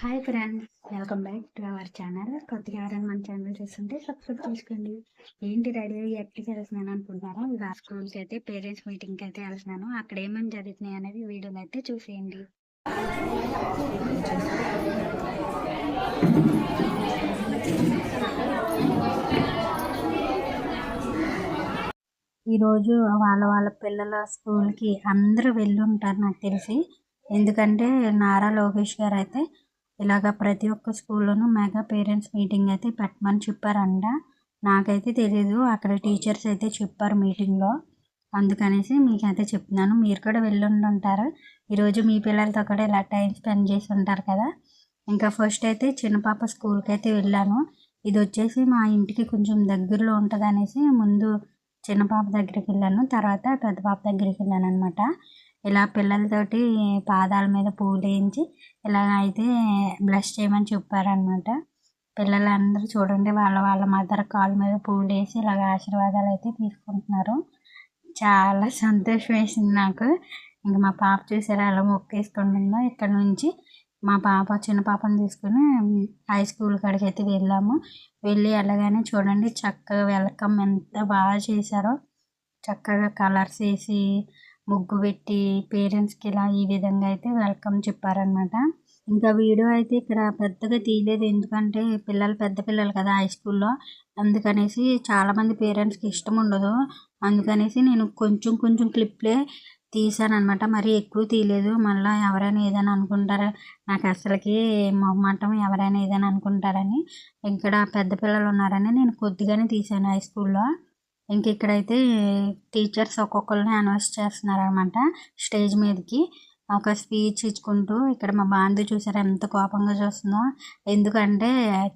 Hi friends welcome back to our channel కొత్తగా ఎవరైనా మన ఛానల్ చూస్తుంటే సబ్స్క్రైబ్ చేసుకోండి. ఏంటి రెడీ అయ్యి ఎక్కడికి వెళ్తున్నాను అనుకుంటారా ఇలా స్కూల్కి అయితే పేరెంట్స్ మీటింగ్కి అయితే వెళ్తున్నాను. అక్కడ ఏమేమి జరుగుతున్నాయి అనేది వీడియోని అయితే చూసేయండి. ఈరోజు వాళ్ళ వాళ్ళ పిల్లల స్కూల్కి అందరూ వెళ్ళి ఉంటారు నాకు తెలిసి. ఎందుకంటే నారా లోకేష్ గారు అయితే ఇలాగ ప్రతి ఒక్క స్కూల్లోనూ మెగా పేరెంట్స్ మీటింగ్ అయితే పెట్టమని చెప్పారంట. నాకైతే తెలీదు. అక్కడ టీచర్స్ అయితే చెప్పారు మీటింగ్లో. అందుకనేసి మీకైతే చెప్తున్నాను. మీరు కూడా వెళ్ళుండి ఉంటారు. ఈరోజు మీ పిల్లలతో కూడా ఇలా టైం స్పెండ్ చేసి ఉంటారు కదా. ఇంకా ఫస్ట్ అయితే చిన్న పాప స్కూల్కి అయితే వెళ్ళాను. ఇది వచ్చేసి మా ఇంటికి కొంచెం దగ్గరలో ఉంటుంది అనేసి ముందు చిన్న పాప దగ్గరికి వెళ్ళాను. తర్వాత పెద్ద పాప దగ్గరికి వెళ్ళాను అనమాట ఇలా పిల్లలతోటి పాదాల మీద పూలు వేయించి ఇలాగ అయితే బ్లష్ చేయమని చెప్పారనమాట పిల్లలందరూ చూడండి వాళ్ళ వాళ్ళ మదర్ కాళ్ళ మీద పూలేసి వేసి ఇలాగ ఆశీర్వాదాలు అయితే తీసుకుంటున్నారు. చాలా సంతోషం వేసింది నాకు. ఇంకా మా పాప చూసారా అలా మొక్కేసుకుంటుందో ఇక్కడ నుంచి మా పాప చిన్న పాపను తీసుకుని హై స్కూల్ కాడికి అయితే వెళ్ళాము. వెళ్ళి వెళ్ళగానే చూడండి చక్కగా వెల్కమ్ ఎంత బాగా చేశారో. చక్కగా కలర్స్ వేసి ముగ్గు పెట్టి పేరెంట్స్కి ఇలా ఈ విధంగా అయితే వెల్కమ్ చెప్పారనమాట ఇంకా వీడియో అయితే ఇక్కడ పెద్దగా తీయలేదు. ఎందుకంటే పిల్లలు పెద్ద పిల్లలు కదా హై స్కూల్లో. అందుకనేసి చాలామంది పేరెంట్స్కి ఇష్టం ఉండదు. అందుకనేసి నేను కొంచెం కొంచెం క్లిప్లే తీసానమాట అనమాట ఎక్కువ తీయలేదు. మళ్ళీ ఎవరైనా ఏదైనా అనుకుంటారా? నాకు అసలుకి మొహమాటం ఎవరైనా ఏదైనా అనుకుంటారని. ఇక్కడ పెద్ద పిల్లలు ఉన్నారని నేను కొద్దిగానే తీసాను హై స్కూల్లో. ఇంక ఇక్కడైతే టీచర్స్ ఒక్కొక్కరిని అనౌన్స్ చేస్తున్నారనమాట స్టేజ్ మీదకి. ఒక స్పీచ్ ఇచ్చుకుంటూ ఇక్కడ మా బాంధు చూసారు ఎంత కోపంగా చూస్తుందో. ఎందుకంటే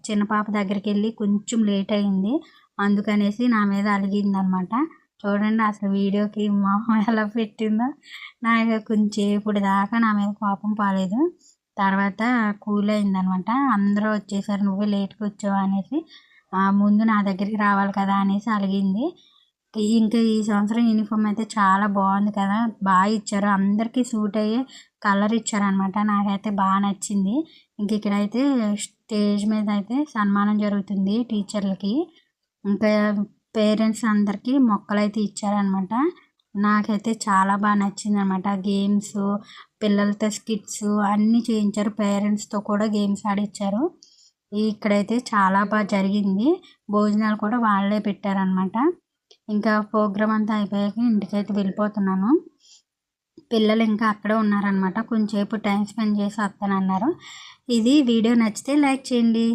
చిన్న పాప దగ్గరికి వెళ్ళి కొంచెం లేట్ అయింది. అందుకనేసి నా మీద అలిగింది అనమాట చూడండి అసలు వీడియోకి మొహం ఎలా పెట్టిందో. నాకు కొంచెం ఇప్పుడు దాకా నా మీద కోపం పాలేదు. తర్వాత కూల్ అయిందనమాట. అందరూ వచ్చేసారు నువ్వే లేట్గా వచ్చావు అనేసి ముందు నా దగ్గరికి రావాలి కదా అనేసి అలిగింది. ఇంకా ఈ సంవత్సరం యూనిఫామ్ అయితే చాలా బాగుంది కదా బాగా ఇచ్చారు. అందరికీ సూట్ అయ్యే కలర్ ఇచ్చారనమాట నాకైతే బాగా నచ్చింది. ఇంక ఇక్కడైతే స్టేజ్ మీద అయితే సన్మానం జరుగుతుంది టీచర్లకి. ఇంకా పేరెంట్స్ అందరికీ మొక్కలు అయితే ఇచ్చారనమాట నాకైతే చాలా బాగా నచ్చింది అనమాట గేమ్స్ పిల్లలతో స్కిట్స్ అన్నీ చేయించారు. పేరెంట్స్తో కూడా గేమ్స్ ఆడిచ్చారు. ఇక్కడైతే చాలా బాగా జరిగింది. భోజనాలు కూడా వాళ్ళే పెట్టారనమాట ఇంకా ప్రోగ్రామ్ అంతా అయిపోయాక ఇంటికైతే వెళ్ళిపోతున్నాను. పిల్లలు ఇంకా అక్కడే ఉన్నారనమాట కొంచెంసేపు టైం స్పెండ్ చేసి వస్తానన్నారు. ఇది వీడియో నచ్చితే లైక్ చేయండి.